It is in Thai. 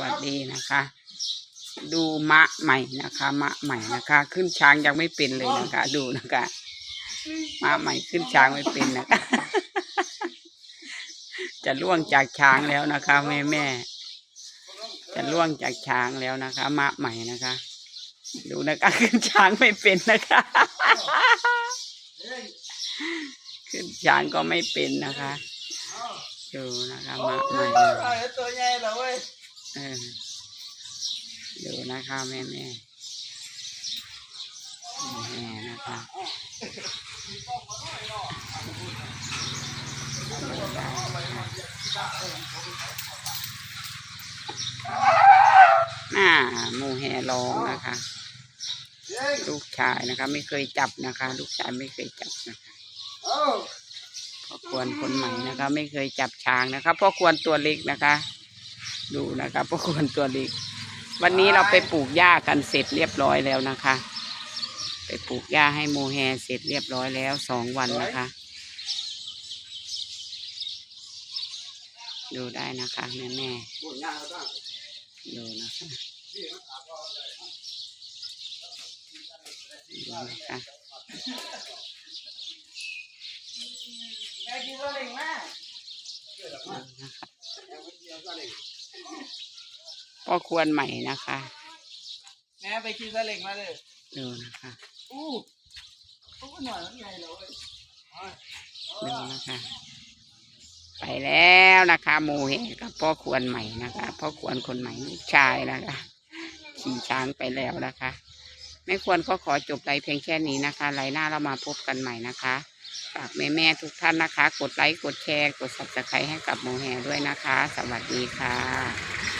วัสดีนะคะ ดูมะใหม่นะคะมะใหม่นะคะ ขึ้นช้างยังไม่เป็นเลยนะคะ ดูนะคะมะใหม่ขึ้นช้างไม่เป็นนะคะ จะล่วงจากช้างแล้วนะคะแม่แม่จะล่วงจากช้างแล้วนะคะมะใหม่นะคะ ดูนะคะขึ้นช้างไม่เป็นนะคะ ขึ้นช้างก็ไม่เป็นนะคะ ดูนะคะมะใหม่ เหรอเว้ยเออดูนะคะแม่แม่แม่นะคะน่าหมูแห่ร้องนะคะ ลูกชายนะคะ ไม่เคยจับนะคะ ลูกชายไม่เคยจับนะคะเอ้าพ่อควรคนใหม่นะคะ ไม่เคยจับช้างนะคะพ่อควรตัวเล็กนะคะ ดูนะคะพ่อควรตัวเล็กวันนี้เราไปปลูกหญ้ากันเสร็จเรียบร้อยแล้วนะคะ ไปปลูกหญ้าให้โมแฮเสร็จเรียบร้อยแล้วสองวันนะคะ ดูได้นะคะแม่แม่ดูนะคะดูนะคะแม่กินซาเล้งแม่ดูนะคะ พ่อควรใหม่นะคะแม่ไปกินซาเล้งมาเลยดูนะคะอู้อู้หน่อยมันใหญ่เหรอเว้ยดูนะคะ ไปแล้วนะคะโมเฮกับพ่อควรใหม่นะคะพ่อควรคนใหม่ลูกชายนะคะ ขี่ช้างไปแล้วนะคะแม่ควรก็ขอจบไลฟ์เพียงแค่นี้นะคะไลฟ์หน้าเรามาพบกันใหม่นะคะ ฝากแม่แม่ทุกท่านนะคะ กดไลค์ กดแชร์ กด subscribe ให้กับโมแฮด้วยนะคะ สวัสดีค่ะ